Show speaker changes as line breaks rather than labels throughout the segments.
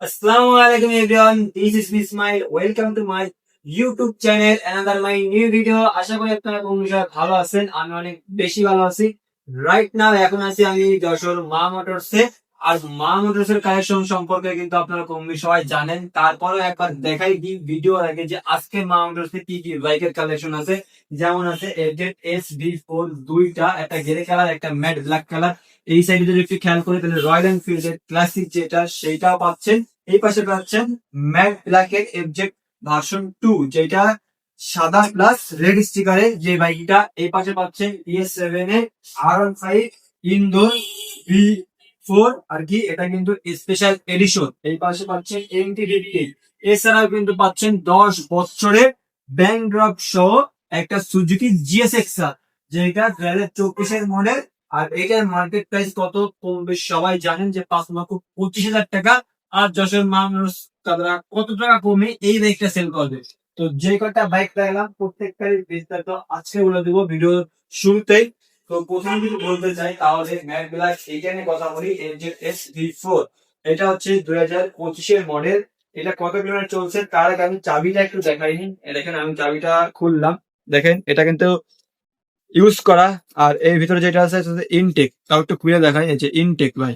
Assalamu alaikum everyone. This is Ismail. Welcome to my YouTube channel. Another my new video. আশা করি আপনারা বন্ধুরা ভালো আছেন আমি অনেক বেশি ভালো আছি রাইট নাও এখন আছি আমি যশোর মা মোটরসে আর মা কালেকশন সম্পর্কে কিন্তু আপনারা কম সবাই জানেন। তারপরেও একবার দেখাই দিই ভিডিও আগে যে আজকে মা কি কি বাইকের কালেকশন আছে। যেমন আছে এজেড এস বি ফোর দুইটা, একটা গ্রে কালার একটা ম্যাট ব্ল্যাক কালার এই সাইডে যদি একটু খেয়াল করে, তাহলে রয়্যাল এনফিল্ড এর ক্লাসিক যেটা, সেইটাও পাচ্ছেন। এই পাশে পাচ্ছেন ম্যাট ব্ল্যাক এর এফজেড ভার্সন টু যেটা সাদা প্লাস রেড স্টিকারে যে বাইকটা। এই পাশে পাচ্ছেন E S seven A R one five indoor B four আর কি, এটা কিন্তু স্পেশাল এডিশন এই পাশে পাচ্ছেন এমটি ফিফটি এছাড়াও কিন্তু পাচ্ছেন দশ বছরের ব্যাংক ড্রপ সহ একটা সুজুকি জিএসএক্স যেটা দু হাজার চব্বিশের মডেল আর এটার মার্কেট প্রাইস কত কম বেশ সবাই জানেন যে পাঁচ লক্ষ পঁচিশ হাজার টাকা, আর যশোর মানুষ তারা কত টাকা কমে এই বাইকটা সেল করবে। তো যে কটা বাইক দেখলাম প্রত্যেকটাই বিস্তারিত আজকে বলে দেবো। ভিডিও শুরুতেই তো প্রথমে যদি বলতে চাই, তাহলে ম্যাট ব্ল্যাক এইটা কথা বলি এনজেড এস ভি ফোর। এটা হচ্ছে দুই হাজার পঁচিশের মডেল। এটা কত কিলোমিটার চলছে? তার আগে আমি চাবিটা একটু দেখাইনি। দেখেন, আমি চাবিটা খুললাম। দেখেন, এটা কিন্তু ইউজ করা। আর এর ভিতরে যেটা আছে ইনটেক তাও একটু খুলে দেখাই, এই যে ইনটেক ভাই।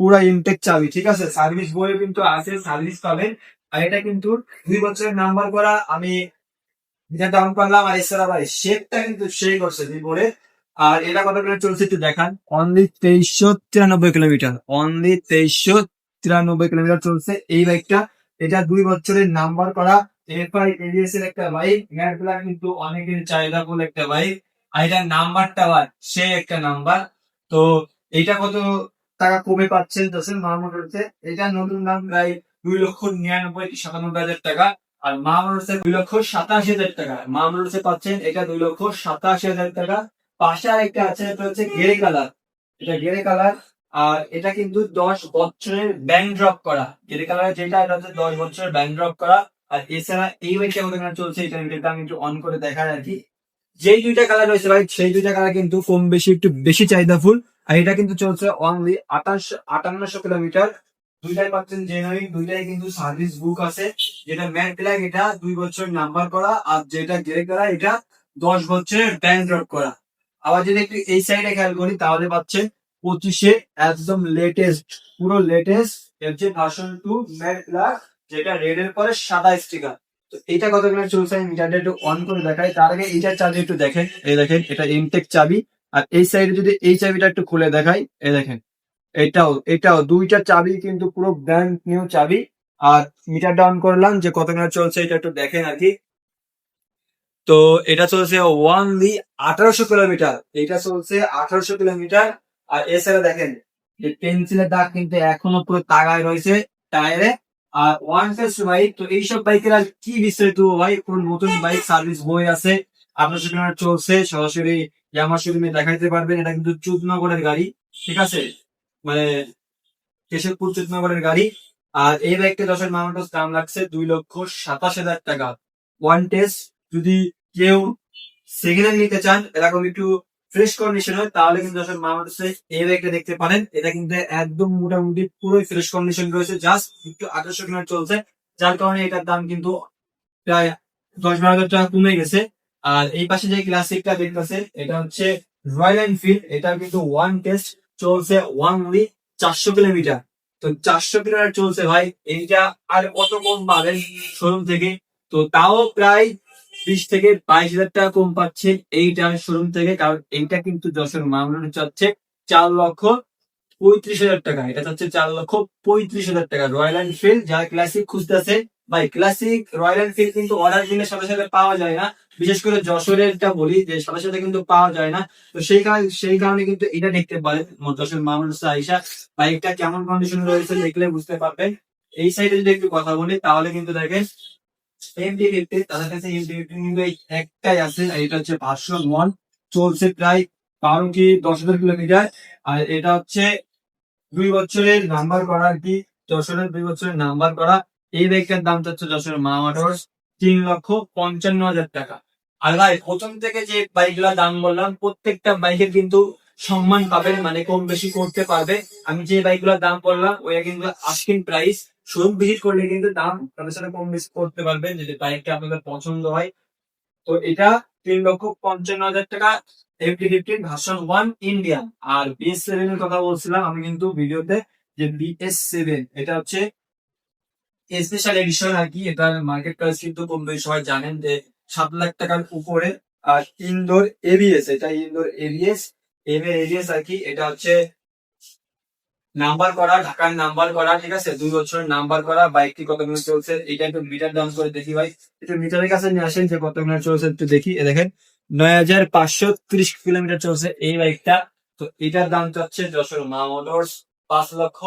পুরা ইনটেক চাবি, ঠিক আছে? সার্ভিস বইয়ে কিন্তু আছে সার্ভিস পাবেন। আর এটা কিন্তু দুই বছরের নাম্বার করা। আমি যেটা ডাউন করলাম, আর এছাড়া ভাই শেপটা কিন্তু সেই করছে দুই বোর্ডে। আর এটা কত কিলোমিটার চলছে একটু দেখান। অনলি তেইশশো তিরানব্বই কিলোমিটার। অনলি তেইশশো তিরানব্বই কিলোমিটার চলছে এই বাইকটা এটা দুই বছরের নাম্বার করা। এফআই এডিএস এর একটা বাইক ম্যাট ব্ল্যাক কিন্তু অনেকের চাহিদা বলে একটা বাইক আর এটার নাম্বারটা আবার সে একটা নাম্বার তো এটা কত টাকা কমে পাচ্ছেন দশের মাহমুদে এটা নতুন দাম প্রায় দুই লক্ষ নিরানব্বই সাতানব্বই হাজার টাকা। আর মাহমুদে দুই লক্ষ সাতাশি হাজার টাকা। মাহমুদে পাচ্ছেন এটা দুই লক্ষ সাতাশি হাজার টাকা। পাশে আর একটা আছে এটা হচ্ছে গেরে কালার এটা গেরে কালার আর এটা কিন্তু দশ বছরের ব্যাংক ড্রপ করা গেরে কালার যেটা, এটা হচ্ছে দশ বছরের ব্যাংক ড্রপ করা। আর এছাড়া এই বাইকটা আমাদের চলছে, এটা এটা আমি একটু অন করে দেখার আর কি। যেই দুইটা কালার রয়েছে ভাই, সেই দুইটা কালার কিন্তু কম বেশি, একটু বেশি চাহিদা ফুল। আর এটা কিন্তু চলছে অনলি আটাশ আটান্নশো কিলোমিটার। দুইটাই পাচ্ছেন জেনুইন দুইটাই কিন্তু সার্ভিস বুক আছে। যেটা ম্যাট ব্ল্যাক এটা দুই বছর নাম্বার করা। আর যেটা গ্রে করা এটা দশ বছরের ব্যাংক ড্রপ করা। আবার যদি একটু এই সাইডে খেয়াল করি, তাহলে পাচ্ছেন পঁচিশে একদম লেটেস্ট পুরো লেটেস্ট যে ভার্সন টু ম্যাট যেটা রেড এর পরে সাদা স্টিকার তো এটা কত চলছে আমি মিটারটা একটু অন করে দেখাই। তার আগে এইটার চাবি একটু দেখেন। এই দেখেন, এটা ইনটেক চাবি। আর এই সাইডে যদি এই চাবিটা একটু খুলে দেখাই, এই দেখেন, এটাও এটাও দুইটা চাবি কিন্তু পুরো ব্র্যান্ড নিউ চাবি। আর মিটার ডাউন করলাম যে কত চলছে, এটা একটু দেখেন আর কি। তো এটা চলছে ওয়ানলি আঠারোশো কিলোমিটার এটা চলছে আঠারোশো কিলোমিটার আর এছাড়া দেখেন যে পেন্সিলের দাগ কিন্তু এখনও পুরো তাগায় রয়েছে টায়ারে আর ওয়ান টেস্ট বাইক তো এইসব বাইকের আর কি বিস্তারিত ভাই? কোন নতুন বাইক সার্ভিস বই আছে। আপনার সেখানে চলছে, সরাসরি ইয়ামা শোরুমে দেখাইতে পারবেন। এটা কিন্তু চুদনগরের গাড়ি, ঠিক আছে? মানে কেশবপুর চুদনগরের গাড়ি। আর এই বাইকটা দশের মামাটোস দাম লাগছে দুই লক্ষ সাতাশ হাজার টাকা। ওয়ান টেস্ট যদি কেউ সেকেন্ড নিতে চান, এরকম একটু ফ্রেশ কন্ডিশন হয়, তাহলে কিন্তু দশের মামাটোসে এই বাইকটা দেখতে পারেন। এটা কিন্তু একদম মোটামুটি পুরোই ফ্রেশ কন্ডিশন রয়েছে জাস্ট একটু আঠারোশো কিলোমিটার চলছে। যার কারণে এটার দাম কিন্তু প্রায় দশ বারো হাজার টাকা কমে গেছে। আর এই পাশে যে ক্লাসিকটা দেখতেছে এটা হচ্ছে রয়্যাল এনফিল্ড এটা কিন্তু ওয়ান টেস্ট চলছে ওয়ানলি চারশো কিলোমিটার। তো চারশো কিলোমিটার চলছে ভাই, এইটা আর কত কম পাবেন শোরুম থেকে। তো তাও প্রায় বিশ থেকে বাইশ হাজার টাকা কম পাচ্ছে এইটা শোরুম থেকে, কারণ এইটা কিন্তু যশোর মামলার চাচ্ছে চার লক্ষ পঁয়ত্রিশ হাজার টাকা। এটা হচ্ছে চার লক্ষ পঁয়ত্রিশ হাজার টাকা। রয়্যাল এনফিল্ড যারা ক্লাসিক খুঁজতেছে, ভাই ক্লাসিক রয়্যাল এনফিল্ড কিন্তু অর্ডার দিলে সাথে সাথে পাওয়া যায় না। বিশেষ করে যশোরেরটা বলি, যে সাথে সাথে কিন্তু পাওয়া যায় না। তো সেই কারণে সেই কারণে কিন্তু এটা দেখতে পারেন যশোর মামুন আইসা। বাইকটা কেমন কন্ডিশন রয়েছে দেখলে বুঝতে পারবেন। এই সাইডে যদি একটু কথা বলি, তাহলে কিন্তু দেখেন এটা হচ্ছে চলছে প্রায় কি দশ হাজার কিলোমিটার। আর এটা হচ্ছে দুই বছরের নাম্বার করা আর কি যশোরের দুই বছরের নাম্বার করা। এই হচ্ছে যশোরের তিন লক্ষ পঞ্চান্ন হাজার টাকা। আর প্রথম থেকে যে বাইকগুলোর দাম বললাম, প্রত্যেকটা বাইকের কিন্তু সম্মান পাবেন মানে কম বেশি করতে পারবে। আমি যে বাইকগুলোর দাম বললাম, ওইটা কিন্তু আস্কিং প্রাইস শোরুম ভিজিট করলে কিন্তু দাম তাদের সাথে কম বেশি করতে পারবেন, যদি বাইকটা আপনাদের পছন্দ হয়। তো এটা তিন লক্ষ পঞ্চান্ন হাজার টাকা F T fifteen version one Indian আর বিএস সেভেন এর কথা বলছিলাম, আমি কিন্তু ভিডিওতে যে বিএস সেভেন এটা হচ্ছে স্পেশাল এডিশন আর কি, এটার মার্কেট প্রাইস কিন্তু কম বেশি, সবাই জানেন যে সাত লাখ টাকার উপরে। আর ইনডোর এবিএস এটা indoor A B S A B S আর কি, এটা হচ্ছে নাম্বার করা, ঢাকার নাম্বার করা, ঠিক আছে? দুই বছরের নাম্বার করা বাইকটি কত কিলো চলছে? এটা একটু মিটার ডাউন করে দেখি ভাই। একটু মিটারের কাছে নিয়ে আসেন যে কত কিলো চলছে একটু দেখি। এ দেখেন, নয় হাজার পাঁচশো ত্রিশ কিলোমিটার চলছে এই বাইকটা। তো এটার দাম চাচ্ছে যশোর মা মোটরস পাঁচ লক্ষ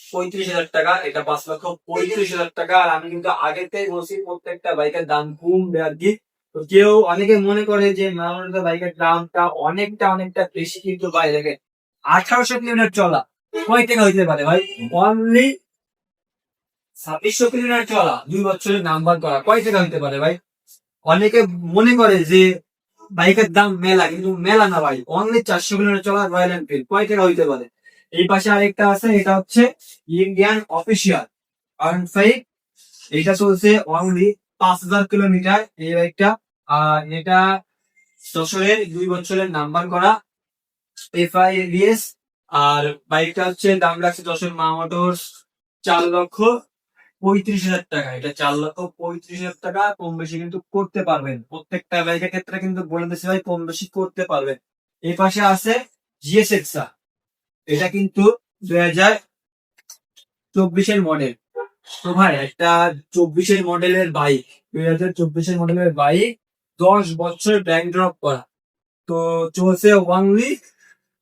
পঁয়ত্রিশ হাজার টাকা। এটা পাঁচ লক্ষ পঁয়ত্রিশ হাজার টাকা। আর আমি কিন্তু আগেতেই বলছি, প্রত্যেকটা বাইকের দাম কমবে আর কি। তো কেউ অনেকে মনে করে যে মা মোটরস বাইকের দামটা অনেকটা অনেকটা বেশি কিন্তু ভাই দেখেন আঠারোশো কিলোমিটার চলা। কয় টাকা হইতে পারে ভাই? অনলি ছাব্বিশশো কিলোমিটার চলা। দুই বছরের নাম্বার করা। কয় টাকা হইতে পারে ভাই? অনেকে মনে করে যে বাইকের দাম মেলা, কিন্তু মেলা না ভাই। অনলি চারশো কিলোমিটার চলা রয়্যাল এনফিল্ড কয় টাকা হইতে পারে? এই পাশে আরেকটা আছে, এটা হচ্ছে ইন্ডিয়ান অফিসিয়াল আর ফাইভ এটা চলছে অনলি পাঁচ হাজার কিলোমিটার এই বাইকটা আর এটা যশোরের দুই বছরের নাম্বার করা। এফআই এবিএস আর বাইকটা হচ্ছে দাম রাখছে যশোর মা চার লক্ষ পঁয়ত্রিশ হাজার টাকা। এটা চার লক্ষ পঁয়ত্রিশ হাজার টাকা, কম বেশি কিন্তু করতে পারবেন। প্রত্যেকটা বাইকের ক্ষেত্রে কিন্তু বলে দিচ্ছি ভাই, কম বেশি করতে পারবেন। এই পাশে আছে জিএস এক্সা এটা কিন্তু দুই হাজার চব্বিশের মডেল তো ভাই, একটা চব্বিশের মডেলের বাইক দুই হাজার চব্বিশের মডেলের বাইক দশ বছর ব্যাংক ড্রপ করা। তো চলছে ওয়ানলি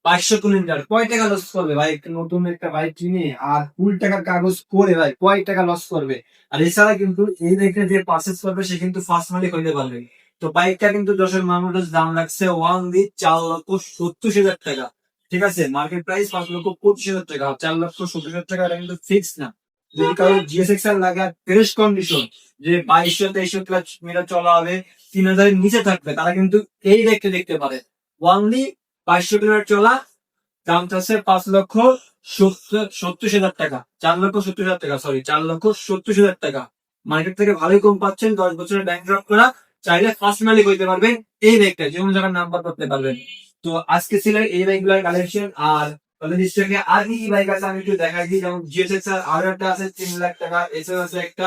বাইশশো কিলোমিটার কয় টাকা লস করবে ভাই? একটা নতুন একটা বাইক কিনে আর ফুল টাকার কাগজ করে ভাই, কয় টাকা লস করবে? আর এছাড়া কিন্তু এই বাইকটা যে পারচেস করবে, সে কিন্তু ফার্স্ট মালিক হইতে পারবে। তো বাইকটা কিন্তু দশের মানুষ দাম লাগছে ওয়ানলি চার লক্ষ সত্তর হাজার টাকা। ঠিক আছে? মার্কেট প্রাইস পাঁচ লক্ষ পঁচিশ হাজার টাকা। চার লক্ষ সত্তর হাজার টাকা কিন্তু ফিক্স না। যদি কারও জিএসএক্স আর লাগে ফ্রেশ কন্ডিশন যে বাইশশো, তেইশশো কিলোমিটার চলা তিন হাজারের নিচে থাকবে, তারা কিন্তু এই দেখতে দেখতে পারে। ওয়ানলি বাইশশো কিলোমিটার চলা, দাম চাচ্ছে পাঁচ লক্ষ সত্তর হাজার টাকা। চার লক্ষ সত্তর হাজার টাকা সরি চার লক্ষ সত্তর হাজার টাকা। মার্কেট থেকে ভালোই কম পাচ্ছেন, দশ বছরের ব্যাংক ড্রপ করা। চাইলে ফার্স্ট মালিক হইতে পারবেন এই বাইকটা যে কোনো জায়গায় নাম্বার করতে পারবেন। তো আজকে ছিল এই বাইকগুলোর কালেকশন আর নিশ্চয়ই আর কি বাইক আছে আমি একটু দেখাই দিই। যেমন জিএসএক্স আর আরও একটা আছে, তিন লাখ টাকা এছাড়া আছে একটা,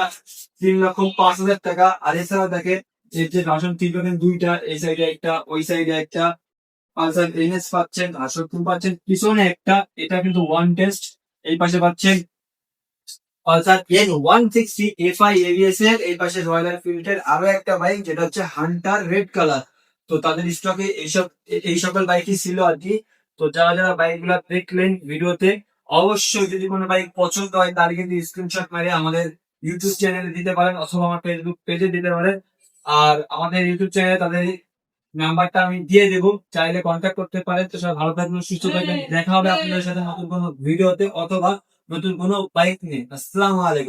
তিন লক্ষ পাঁচ হাজার টাকা। আর এছাড়াও দেখে এর যে ভাষণ তিন দুইটা, এই সাইডে একটা, ওই সাইডে একটা। পালসার এনএস পাচ্ছেন আশো টু পাচ্ছেন। পিছনে একটা, এটা কিন্তু ওয়ান টেস্ট এই পাশে পাচ্ছেন Pulsar N one sixty F I A B S এর, এই পাশে রয়্যাল এনফিল্ডের আরও একটা বাইক যেটা হচ্ছে হান্টার রেড কালার তো তাদের স্টকে এইসব, এই সকল বাইকই ছিল আর কি। তো যারা যারা বাইকগুলা দেখলেন ভিডিওতে, অবশ্যই যদি কোনো বাইক পছন্দ হয়, তার কিন্তু স্ক্রিনশট মেরে আমাদের ইউটিউব চ্যানেলে দিতে পারেন, অথবা আমার ফেসবুক পেজে দিতে পারেন। আর আমাদের ইউটিউব চ্যানেলে তাদের নাম্বারটা আমি দিয়ে দেবো। চাইলে কন্ট্যাক্ট করতে পারেন। তো সব ভালো থাকবেন সুস্থ থাকবেন। দেখা হবে আপনাদের সাথে নতুন কোনো ভিডিওতে অথবা নতুন কোনো বাইক নিয়ে। আসসালামু আলাইকুম।